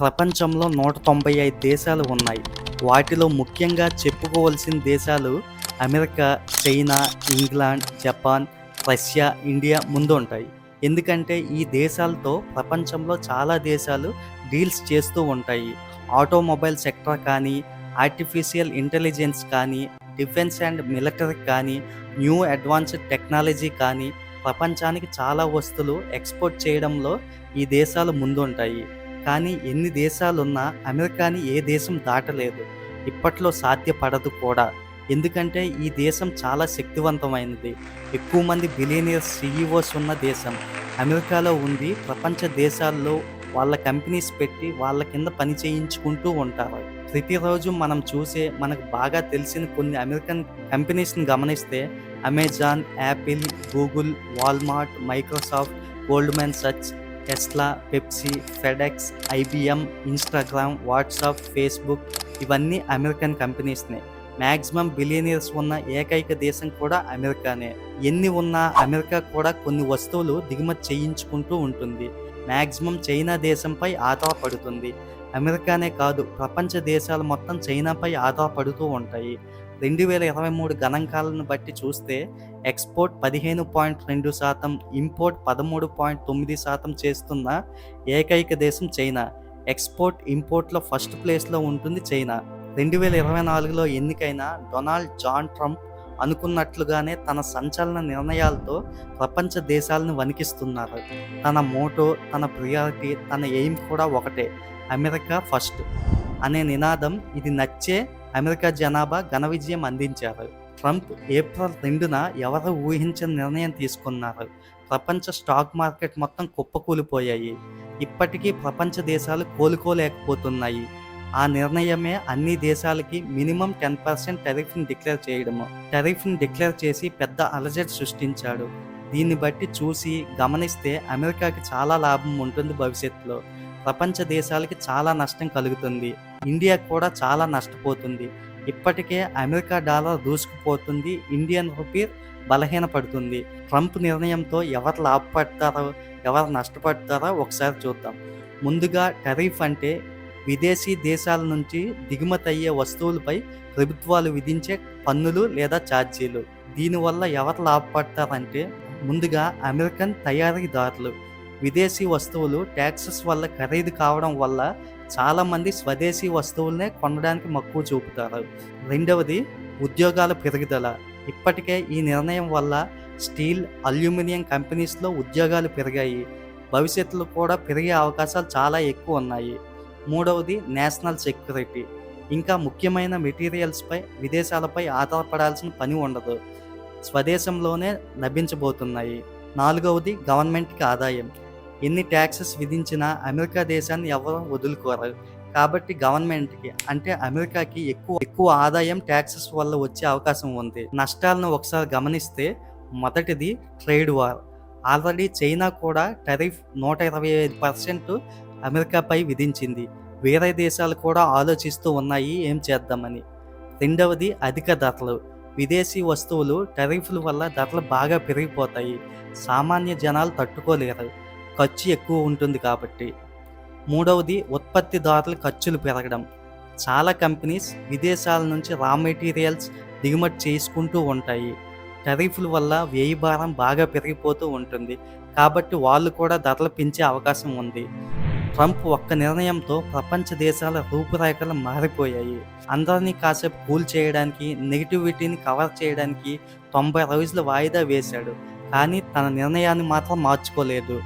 ప్రపంచంలో నూట తొంభై ఐదు దేశాలు ఉన్నాయి. వాటిలో ముఖ్యంగా చెప్పుకోవలసిన దేశాలు America China England Japan Russia India ముందు ఉంటాయి. ఎందుకంటే ఈ దేశాలతో ప్రపంచంలో చాలా దేశాలు డీల్స్ చేస్తూ ఉంటాయి. ఆటోమొబైల్ సెక్టర్ కానీ ఆర్టిఫిషియల్ ఇంటెలిజెన్స్ కానీ డిఫెన్స్ అండ్ మిలిటరీ కానీ న్యూ అడ్వాన్స్డ్ టెక్నాలజీ కానీ ప్రపంచానికి చాలా వస్తువులు ఎక్స్పోర్ట్ చేయడంలో ఈ దేశాలు ముందుంటాయి కానీ ఎన్ని దేశాలున్నా అమెరికాని ఏ దేశం దాటలేదు. ఇప్పట్లో సాధ్యపడదు కూడా. ఎందుకంటే ఈ దేశం చాలా శక్తివంతమైనది. ఎక్కువ మంది బిలియనియర్ సీఈఓస్ ఉన్న దేశం. అమెరికాలో ఉంది ప్రపంచ దేశాల్లో వాళ్ళ కంపెనీస్ పెట్టి వాళ్ళ కింద పని చేయించుకుంటూ ఉంటారు. ప్రతిరోజు మనం చూసే మనకు బాగా తెలిసిన కొన్ని అమెరికన్ కంపెనీస్ని గమనిస్తే Amazon Apple Google Walmart Microsoft Goldman Sachs Tesla Pepsi FedEx IBM Instagram WhatsApp Facebook ఇవన్నీ అమెరికన్ కంపెనీస్నే. మ్యాక్సిమం బిలియనియర్స్ ఉన్న ఏకైక దేశం కూడా అమెరికానే. ఎన్ని ఉన్నా అమెరికా కూడా కొన్ని వస్తువులు దిగుమతి చేయించుకుంటూ ఉంటుంది. మ్యాక్సిమం చైనా దేశంపై ఆధారపడుతుంది. అమెరికానే కాదు ప్రపంచ దేశాలు మొత్తం చైనాపై ఆధారపడుతూ ఉంటాయి. రెండు వేల ఇరవై మూడు గణాంకాలను బట్టి చూస్తే ఎక్స్పోర్ట్ పదిహేను పాయింట్ రెండు శాతం ఇంపోర్ట్ పదమూడు పాయింట్ తొమ్మిది శాతం చేస్తున్న ఏకైక దేశం చైనా. ఎక్స్పోర్ట్ ఇంపోర్ట్లో ఫస్ట్ ప్లేస్లో ఉంటుంది చైనా. రెండు వేల ఇరవై నాలుగులో ఎన్నికైన డొనాల్డ్ జాన్ ట్రంప్ అనుకున్నట్లుగానే తన సంచలన నిర్ణయాలతో ప్రపంచ దేశాలను వణికిస్తున్నారు. తన మోటో తన ప్రియారిటీ తన ఎయిమ్ కూడా ఒకటే. అమెరికా ఫస్ట్ అనే నినాదం ఇది నచ్చే అమెరికా జనాభా ఘన విజయం అందించారు. ట్రంప్ ఏప్రిల్ రెండున ఎవరు ఊహించని నిర్ణయం తీసుకున్నారు. ప్రపంచ స్టాక్ మార్కెట్ మొత్తం కుప్పకూలిపోయాయి. ఇప్పటికీ ప్రపంచ దేశాలు కోలుకోలేకపోతున్నాయి. ఆ నిర్ణయమే అన్ని దేశాలకి మినిమం టెన్ పర్సెంట్ టెరిఫ్ని డిక్లేర్ చేయడము. టెరిఫ్ని డిక్లేర్ చేసి పెద్ద అలజడి సృష్టించాడు. దీన్ని బట్టి చూసి గమనిస్తే అమెరికాకి చాలా లాభం ఉంటుంది భవిష్యత్తులో. ప్రపంచ దేశాలకి చాలా నష్టం కలుగుతుంది. ఇండియా కూడా చాలా నష్టపోతుంది. ఇప్పటికే అమెరికా డాలర్ దూసుకుపోతుంది. ఇండియన్ రూపీ బలహీనపడుతుంది. ట్రంప్ నిర్ణయంతో ఎవరు లాభపడతారో ఎవరు నష్టపడతారో ఒకసారి చూద్దాం. ముందుగా టరీఫ్ అంటే విదేశీ దేశాల నుంచి దిగుమతి అయ్యే వస్తువులపై ప్రభుత్వాలు విధించే పన్నులు లేదా ఛార్జీలు. దీనివల్ల ఎవరు లాభపడతారంటే ముందుగా అమెరికన్ తయారీదారులు విదేశీ వస్తువులు ట్యాక్సెస్ వల్ల ఖరీదు కావడం వల్ల చాలామంది స్వదేశీ వస్తువులనే కొనడానికి మక్కువ చూపుతారు. రెండవది ఉద్యోగాల పెరుగుదల. ఇప్పటికే ఈ నిర్ణయం వల్ల స్టీల్ అల్యూమినియం కంపెనీస్లో ఉద్యోగాలు పెరిగాయి. భవిష్యత్తులో కూడా పెరిగే అవకాశాలు చాలా ఎక్కువ ఉన్నాయి. మూడవది నేషనల్ సెక్యూరిటీ. ఇంకా ముఖ్యమైన మెటీరియల్స్పై విదేశాలపై ఆధారపడాల్సిన పని ఉండదు. స్వదేశంలోనే లభించబోతున్నాయి. నాలుగవది గవర్నమెంట్కి ఆదాయం. ఎన్ని ట్యాక్సెస్ విధించినా అమెరికా దేశాన్ని ఎవరు వదులుకోరు. కాబట్టి గవర్నమెంట్కి అంటే అమెరికాకి ఎక్కువ ఎక్కువ ఆదాయం ట్యాక్సెస్ వల్ల వచ్చే అవకాశం ఉంది. నష్టాలను ఒకసారి గమనిస్తే మొదటిది ట్రేడ్ వార్. ఆల్రెడీ చైనా కూడా టరీఫ్ నూట ఇరవై ఐదు పర్సెంట్ అమెరికాపై విధించింది. వేరే దేశాలు కూడా ఆలోచిస్తూ ఉన్నాయి ఏం చేద్దామని. రెండవది అధిక ధరలు. విదేశీ వస్తువులు టరీఫ్ల వల్ల ధరలు బాగా పెరిగిపోతాయి. సామాన్య జనాలు తట్టుకోలేరు. ఖర్చు ఎక్కువ ఉంటుంది కాబట్టి. మూడవది ఉత్పత్తిదారుల ఖర్చులు పెరగడం. చాలా కంపెనీస్ విదేశాల నుంచి రా మెటీరియల్స్ దిగుమతి చేసుకుంటూ ఉంటాయి. టరీఫ్ల వల్ల వ్యయ భారం బాగా పెరిగిపోతూ ఉంటుంది. కాబట్టి వాళ్ళు కూడా ధరలు పెంచే అవకాశం ఉంది. ట్రంప్ ఒక్క నిర్ణయంతో ప్రపంచ దేశాల రూపురేఖలు మారిపోయాయి. అందరినీ కాసేపు కూల్ చేయడానికి నెగిటివిటీని కవర్ చేయడానికి తొంభై రోజులు వాయిదా వేశాడు. కానీ తన నిర్ణయాన్ని మాత్రం మార్చుకోలేదు.